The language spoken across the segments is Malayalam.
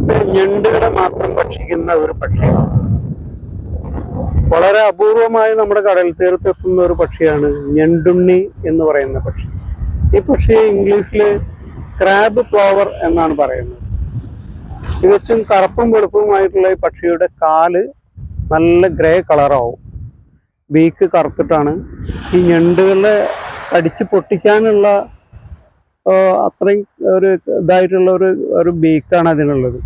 ലോകത്ത് ഞണ്ടുകളെ മാത്രം ഭക്ഷിക്കുന്ന ഒരു പക്ഷിയാണ്. വളരെ അപൂർവമായി നമ്മുടെ കടൽ തീരത്തെത്തുന്ന ഒരു പക്ഷിയാണ് ഞണ്ടുണ്ണി എന്ന് പറയുന്ന പക്ഷി. ഈ പക്ഷിയെ ഇംഗ്ലീഷിൽ ക്രാബ് ഫ്ലവർ എന്നാണ് പറയുന്നത്. തികച്ചും കറുപ്പും വെളുപ്പുമായിട്ടുള്ള ഈ പക്ഷിയുടെ കാൽ നല്ല ഗ്രേ കളറാവും ബീക്ക് കറുത്തിട്ടാണ് ഈ ഞണ്ടുകളെ കടിച്ച് പൊട്ടിക്കാനുള്ള അത്രയും ഒരു ഇതായിട്ടുള്ള ഒരു ഒരു ബീക്കാണ് അതിനുള്ളത്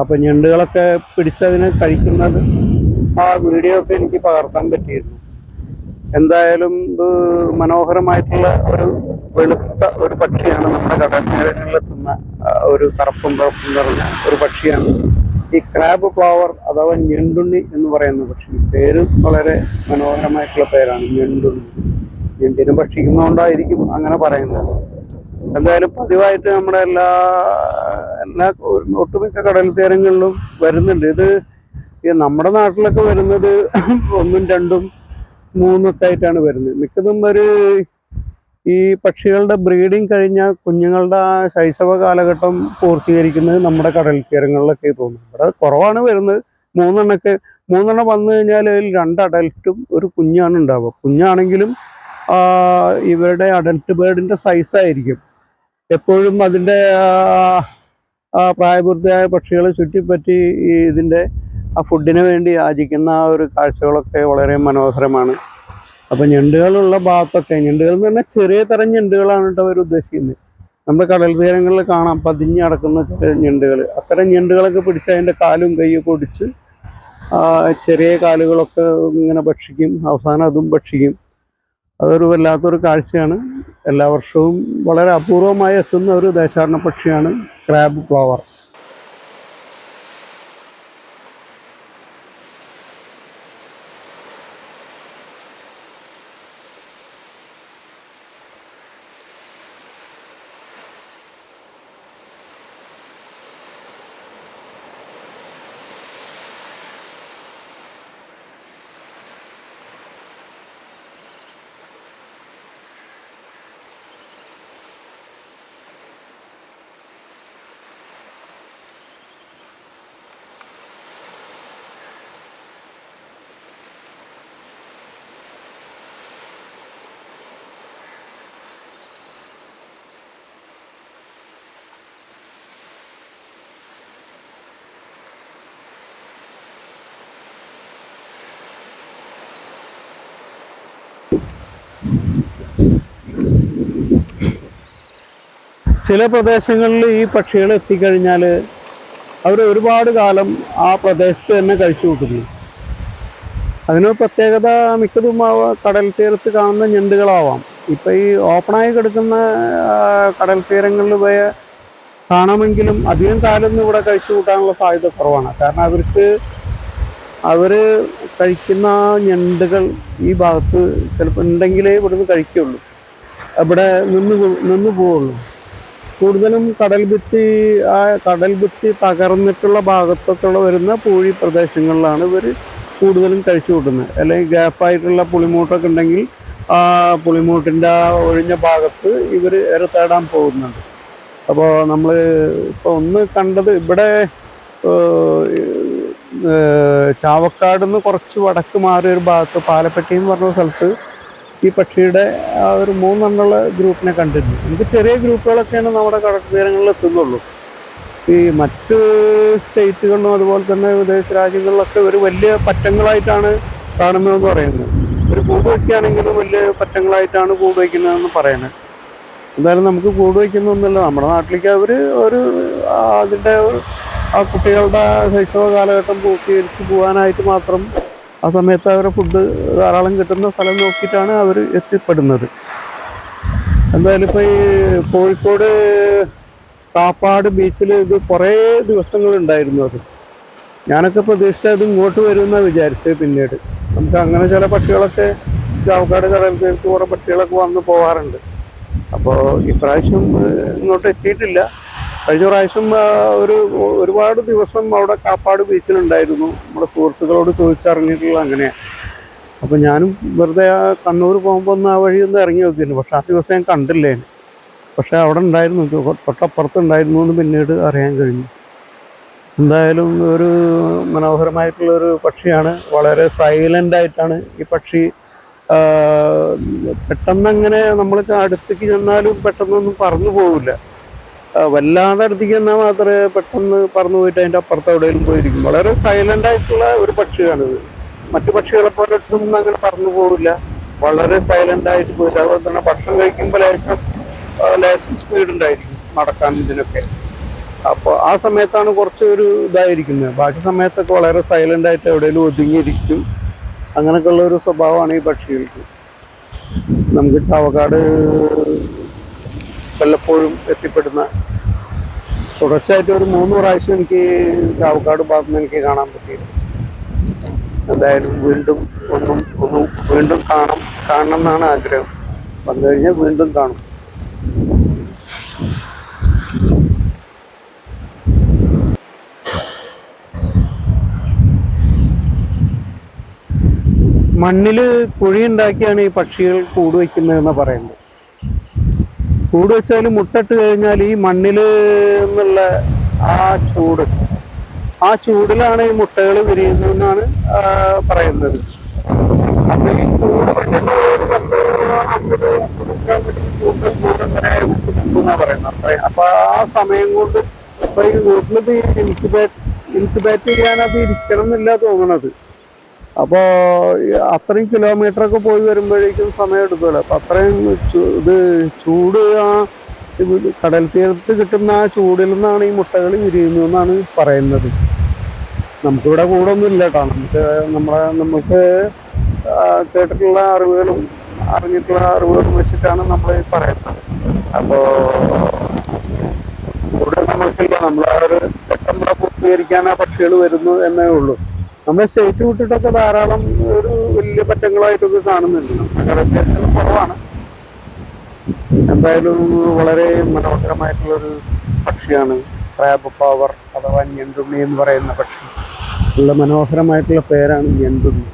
അപ്പോൾ ഞണ്ടുകളൊക്കെ പിടിച്ചതിനെ കഴിക്കുന്നത് ആ വീഡിയോ ഒക്കെ എനിക്ക് പകർത്താൻ പറ്റിയിരുന്നു. എന്തായാലും ഇത് മനോഹരമായിട്ടുള്ള ഒരു വെളുത്ത ഒരു പക്ഷിയാണ് നമ്മുടെ കടൽത്തീരങ്ങളിലെത്തുന്ന ഒരു കറുപ്പും കറുപ്പും നിറഞ്ഞ ഒരു പക്ഷിയാണ്. ഈ ക്രാബ് ഫ്ലവർ അഥവാ ഞെണ്ടുണ്ണി എന്ന് പറയുന്ന പക്ഷി പേര് വളരെ മനോഹരമായിട്ടുള്ള പേരാണ് ഞെണ്ടുണ്ണി. ഞെണ്ടിനും ഭക്ഷിക്കുന്നതുകൊണ്ടായിരിക്കും അങ്ങനെ പറയുന്നത്. എന്തായാലും പതിവായിട്ട് നമ്മുടെ എല്ലാ എല്ലാ ഒട്ടുമിക്ക കടൽ തീരങ്ങളിലും വരുന്നുണ്ട്. ഇത് ഈ നമ്മുടെ നാട്ടിലൊക്കെ വരുന്നത് ഒന്നും രണ്ടും മൂന്നൊക്കെ ആയിട്ടാണ് വരുന്നത്. മിക്കതും ഒരു ഈ പക്ഷികളുടെ ബ്രീഡിങ് കഴിഞ്ഞ കുഞ്ഞുങ്ങളുടെ ശൈശവ കാലഘട്ടം പൂർത്തീകരിക്കുന്നത് നമ്മുടെ കടൽ തീരങ്ങളിലൊക്കെ തോന്നുന്നു. ഇവിടെ കുറവാണ് വരുന്നത്. മൂന്നെണ്ണൊക്കെ മൂന്നെണ്ണം വന്നു കഴിഞ്ഞാൽ അതിൽ രണ്ട് അഡൽറ്റും ഒരു കുഞ്ഞാണ് ഉണ്ടാവുക. കുഞ്ഞാണെങ്കിലും ഇവരുടെ അഡൽട്ട് ബേർഡിന്റെ സൈസായിരിക്കും എപ്പോഴും അതിന്റെ പ്രായപൂർത്തിയായ പക്ഷികളെ ചുറ്റിപ്പറ്റി ഈ ഇതിന്റെ ആ ഫുഡിന് വേണ്ടി യാചിക്കുന്ന ആ ഒരു കാഴ്ചകളൊക്കെ വളരെ മനോഹരമാണ്. അപ്പം ഞണ്ടുകളുള്ള ഭാഗത്തൊക്കെ ഞണ്ടുകൾ എന്ന് പറഞ്ഞാൽ ചെറിയ തരം ഞണ്ടുകളാണ് കേട്ടോ അവർ ഉദ്ദേശിക്കുന്നത്. നമ്മുടെ കടൽ തീരങ്ങളിൽ കാണാം പതിഞ്ഞ് കിടക്കുന്ന ചെറിയ ഞണ്ടുകൾ. അത്തരം ഞണ്ടുകളൊക്കെ പിടിച്ച് അതിന്റെ കാലും കൈയൊക്കെ ഒടിച്ച് ചെറിയ കാലുകളൊക്കെ ഇങ്ങനെ ഭക്ഷിക്കും അവസാനം അതും ഭക്ഷിക്കും. അതൊരു വല്ലാത്തൊരു കാഴ്ചയാണ്. എല്ലാ വർഷവും വളരെ അപൂർവമായി എത്തുന്ന ഒരു ദേശാടന പക്ഷിയാണ് ക്രാബ് ഫ്ലവർ. ചില പ്രദേശങ്ങളിൽ ഈ പക്ഷികൾ എത്തിക്കഴിഞ്ഞാൽ അവർ ഒരുപാട് കാലം ആ പ്രദേശത്ത് തന്നെ കഴിച്ചു കൂട്ടുന്നു. അതിന് പ്രത്യേകത മിക്കതും കടൽ തീരത്ത് കാണുന്ന ഞണ്ടുകളാവാം. ഇപ്പം ഈ ഓപ്പണായി കിടക്കുന്ന കടൽ തീരങ്ങളിൽ പോയ കാണാമെങ്കിലും അധികം കാലം ഇവിടെ കഴിച്ചു കൂട്ടാനുള്ള സാധ്യത കുറവാണ്. കാരണം അവർക്ക് അവർ കഴിക്കുന്ന ഞണ്ടുകൾ ഈ ഭാഗത്ത് ചിലപ്പോൾ ഉണ്ടെങ്കിലേ ഇവിടുന്ന് കഴിക്കുള്ളൂ. അവിടെ നിന്ന് നിന്ന് പോവുള്ളൂ. കൂടുതലും കടൽ ഭിത്തി ആ കടൽ ഭിത്തി തകർന്നിട്ടുള്ള ഭാഗത്തൊക്കെ വരുന്ന പൂഴി പ്രദേശങ്ങളിലാണ് ഇവർ കൂടുതലും കഴിച്ചു കൂട്ടുന്നത്. അല്ലെങ്കിൽ ഗ്യാപ്പായിട്ടുള്ള പുളിമൂട്ടൊക്കെ ഉണ്ടെങ്കിൽ ആ പുളിമൂട്ടിന്റെ ആ ഒഴിഞ്ഞ ഭാഗത്ത് ഇവർ ഇര തേടാൻ പോകുന്നുണ്ട്. അപ്പോൾ നമ്മൾ ഇപ്പോൾ ഒന്ന് കണ്ടത് ഇവിടെ ചാവക്കാട് നിന്ന് കുറച്ച് വടക്ക് മാറിയ ഒരു ഭാഗത്ത് പാലപ്പെട്ടി എന്ന് പറഞ്ഞ സ്ഥലത്ത് ഈ പക്ഷിയുടെ ആ ഒരു മൂന്നെണ്ണമുള്ള ഗ്രൂപ്പിനെ കണ്ടിരുന്നു. നമുക്ക് ചെറിയ ഗ്രൂപ്പുകളൊക്കെയാണ് നമ്മുടെ കടൽ തീരങ്ങളിൽ എത്തുന്നുള്ളൂ. ഈ മറ്റ് സ്റ്റേറ്റുകളിലും അതുപോലെ തന്നെ വിദേശ രാജ്യങ്ങളിലൊക്കെ ഒരു വലിയ പറ്റങ്ങളായിട്ടാണ് കാണുന്നതെന്ന് പറയുന്നത്. ഒരു കൂട് വയ്ക്കുകയാണെങ്കിലും വലിയ പറ്റങ്ങളായിട്ടാണ് കൂട് വയ്ക്കുന്നതെന്ന് പറയുന്നത്. എന്തായാലും നമുക്ക് കൂട് വയ്ക്കുന്നൊന്നുമില്ല നമ്മുടെ നാട്ടിലേക്ക് അവർ ഒരു അതിന്റെ ആ കുട്ടികളുടെ ശൈശവ കാലഘട്ടം പൂർത്തീകരിച്ച് പോകാനായിട്ട് മാത്രം ആ സമയത്ത് അവരെ ഫുഡ് ധാരാളം കിട്ടുന്ന സ്ഥലം നോക്കിയിട്ടാണ് അവർ എത്തിപ്പെടുന്നത്. എന്തായാലും ഇപ്പോൾ ഈ കോഴിക്കോട് കാപ്പാട് ബീച്ചിൽ ഇത് കുറേ ദിവസങ്ങളുണ്ടായിരുന്നു അത്. ഞാനൊക്കെ പ്രതീക്ഷിച്ചത് അത് ഇങ്ങോട്ട് വരുമെന്നാണ് വിചാരിച്ചത് പിന്നീട്. നമുക്ക് അങ്ങനെ ചില പക്ഷികളൊക്കെ ചാവക്കാട് കടൽ തീർത്ത് കുറേ പക്ഷികളൊക്കെ വന്ന് പോകാറുണ്ട് അപ്പോൾ ഇപ്രാവശ്യം ഇങ്ങോട്ട് എത്തിയിട്ടില്ല. കഴിഞ്ഞ പ്രാവശ്യം ഒരു ഒരുപാട് ദിവസം അവിടെ കാപ്പാട് ബീച്ചിലുണ്ടായിരുന്നു. നമ്മുടെ സുഹൃത്തുക്കളോട് ചോദിച്ചറിഞ്ഞിട്ടുള്ള അങ്ങനെയാണ് അപ്പം ഞാനും വെറുതെ ആ കണ്ണൂർ പോകുമ്പോൾ ഒന്ന് ആ വഴി ഒന്ന് ഇറങ്ങി നോക്കിയിരുന്നു. പക്ഷെ ആ ദിവസം ഞാൻ കണ്ടില്ലേ? പക്ഷെ അവിടെ ഉണ്ടായിരുന്നു. തൊട്ടപ്പുറത്ത് ഉണ്ടായിരുന്നു എന്ന് പിന്നീട് അറിയാൻ കഴിഞ്ഞു. എന്തായാലും ഒരു മനോഹരമായിട്ടുള്ളൊരു പക്ഷിയാണ്. വളരെ സൈലന്റ് ആയിട്ടാണ് ഈ പക്ഷി. പെട്ടെന്ന് നമ്മൾ അടുത്തേക്ക് ചെന്നാലും പെട്ടെന്നൊന്നും പറന്നു പോകില്ല ആ, വല്ലാതെ അടുത്തേക്ക് എന്നാൽ മാത്രമേ പെട്ടെന്ന് പറന്നു പോയിട്ട് അതിന്റെ അപ്പുറത്ത് എവിടെയെങ്കിലും പോയിരിക്കും. വളരെ സൈലന്റ് ആയിട്ടുള്ള ഒരു പക്ഷിയാണിത്. മറ്റു പക്ഷികളെ പോലെ ഒന്നും അങ്ങനെ പറന്നു പോകില്ല വളരെ സൈലന്റ് ആയിട്ട് പോയിട്ട് അതുപോലെ തന്നെ ഭക്ഷണം കഴിക്കുമ്പോൾ ലേശം ലേശം സ്പീഡ് ഉണ്ടായിരിക്കും നടക്കാൻ ഇതിനൊക്കെ. അപ്പോൾ ആ സമയത്താണ് കുറച്ച് ഒരു ഇതായിരിക്കുന്നത്. ബാക്കി സമയത്തൊക്കെ വളരെ സൈലന്റ് ആയിട്ട് എവിടെയെങ്കിലും ഒതുങ്ങിയിരിക്കും. അങ്ങനെയൊക്കെയുള്ള ഒരു സ്വഭാവമാണ് ഈ പക്ഷികൾക്ക്. നമുക്ക് ചാവക്കാട് വല്ലപ്പോഴും എത്തിപ്പെടുന്ന തുടർച്ചയായിട്ട് ഒരു മൂന്ന് പ്രാവശ്യം എനിക്ക് ചാവക്കാട് ഭാഗത്ത് എനിക്ക് കാണാൻ പറ്റിയിട്ടുണ്ട് എന്തായാലും വീണ്ടും ഒന്നും ഒന്നും വീണ്ടും കാണും കാണണം എന്നാണ് ആഗ്രഹം. വന്നു കഴിഞ്ഞാൽ വീണ്ടും കാണും. മണ്ണിൽ കുഴിയുണ്ടാക്കിയാണ് ഈ പക്ഷികൾ കൂട് വയ്ക്കുന്നതെന്ന് പറയുന്നത്. കൂട് വെച്ചാൽ മുട്ടിട്ട് കഴിഞ്ഞാൽ ഈ മണ്ണിൽ എന്നുള്ള ആ ചൂട് ആ ചൂടിലാണ് ഈ മുട്ടകൾ വിരിയുന്നതെന്നാണ് പറയുന്നത്. അപ്പൊ ഈ അപ്പൊ ആ സമയം കൊണ്ട് ഇപ്പൊ ഈ വീട്ടിലത് ഇൻക്യുബേറ്റ് ഇൻക്യുബേറ്റ് ചെയ്യാൻ അത് ഇരിക്കണം എന്നില്ല തോന്നണത്. അപ്പോൾ അത്രയും കിലോമീറ്റർ ഒക്കെ പോയി വരുമ്പോഴേക്കും സമയം എടുക്കുമല്ലോ. അപ്പം അത്രയും ഇത് ചൂട് ആ കടൽ തീരത്ത് കിട്ടുന്ന ആ ചൂടിൽ നിന്നാണ് ഈ മുട്ടകൾ വിരിയുന്നു എന്നാണ് പറയുന്നത്. നമുക്കിവിടെ കൂടൊന്നും ഇല്ല കേട്ടോ. നമുക്ക് നമ്മളെ നമുക്ക് കേട്ടിട്ടുള്ള അറിവുകളും അറിഞ്ഞിട്ടുള്ള അറിവുകളും വെച്ചിട്ടാണ് നമ്മൾ പറയുന്നത്. അപ്പോൾ ഇവിടെ നമുക്കില്ല നമ്മളെ ഒരു പെട്ടെന്ന് പൂർത്തീകരിക്കാൻ ആ പക്ഷികൾ വരുന്നു എന്നേ ഉള്ളൂ. നമ്മുടെ സ്റ്റേറ്റ് വിട്ടിട്ടൊക്കെ ധാരാളം ഒരു വലിയ പറ്റങ്ങളായിട്ടൊക്കെ കാണുന്നുണ്ട്. നമ്മുടെ കുറവാണ്. എന്തായാലും വളരെ മനോഹരമായിട്ടുള്ളൊരു പക്ഷിയാണ്. ക്രാബ് പവർ അഥവാ ഞെണ്ടുണ്ണി എന്ന് പറയുന്ന പക്ഷി. നല്ല മനോഹരമായിട്ടുള്ള പേരാണ് ഞണ്ടുണ്ണി.